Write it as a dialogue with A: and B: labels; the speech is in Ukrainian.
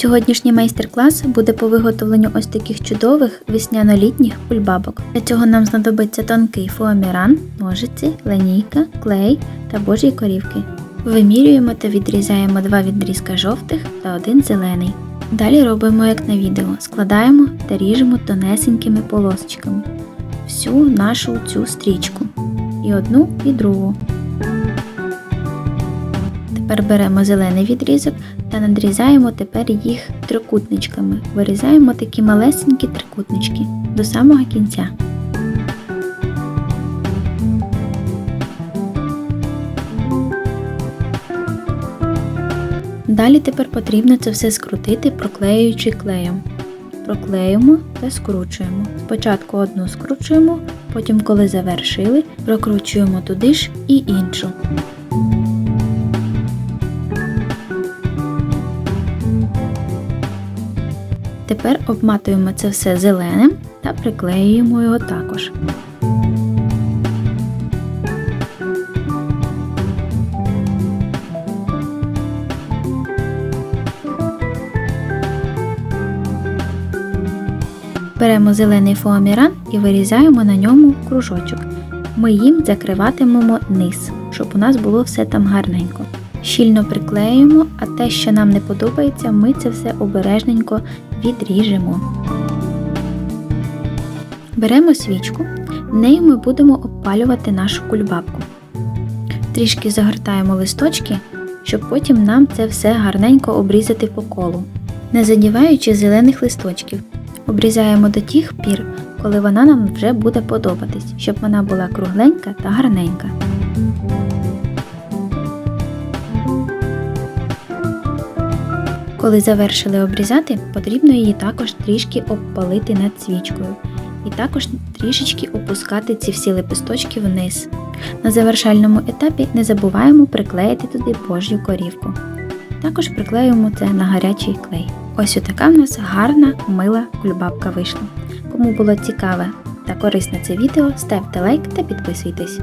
A: Сьогоднішній майстер-клас буде по виготовленню ось таких чудових весняно-літніх кульбабок. Для цього нам знадобиться тонкий фоаміран, ножиці, линійка, клей та божі корівки. Вимірюємо та відрізаємо два відрізка жовтих та один зелений. Далі робимо як на відео, складаємо та ріжемо тонесенькими полосочками всю нашу цю стрічку. І одну, і другу. Тепер беремо зелений відрізок та надрізаємо тепер їх трикутничками. Вирізаємо такі малесенькі трикутнички до самого кінця. Далі тепер потрібно це все скрутити, проклеюючи клеєм. Проклеюємо та скручуємо. Спочатку одну скручуємо, потім, коли завершили, прокручуємо туди ж і іншу. Тепер обматуємо це все зеленим та приклеюємо його також. Беремо зелений фоаміран і вирізаємо на ньому кружочок. Ми їм закриватимемо низ, щоб у нас було все там гарненько. Щільно приклеюємо, а те, що нам не подобається, ми це все обережненько відріжемо. Беремо свічку, нею ми будемо обпалювати нашу кульбабку. Трішки загортаємо листочки, щоб потім нам це все гарненько обрізати по колу, не задіваючи зелених листочків. Обрізаємо до тих пір, коли вона нам вже буде подобатись, щоб вона була кругленька та гарненька. Коли завершили обрізати, потрібно її також трішки обпалити над свічкою. І також трішечки опускати ці всі лепесточки вниз. На завершальному етапі не забуваємо приклеїти туди божю корівку. Також приклеюємо це на гарячий клей. Ось отака в нас гарна мила кульбабка вийшла. Кому було цікаве та корисне це відео, ставте лайк та підписуйтесь.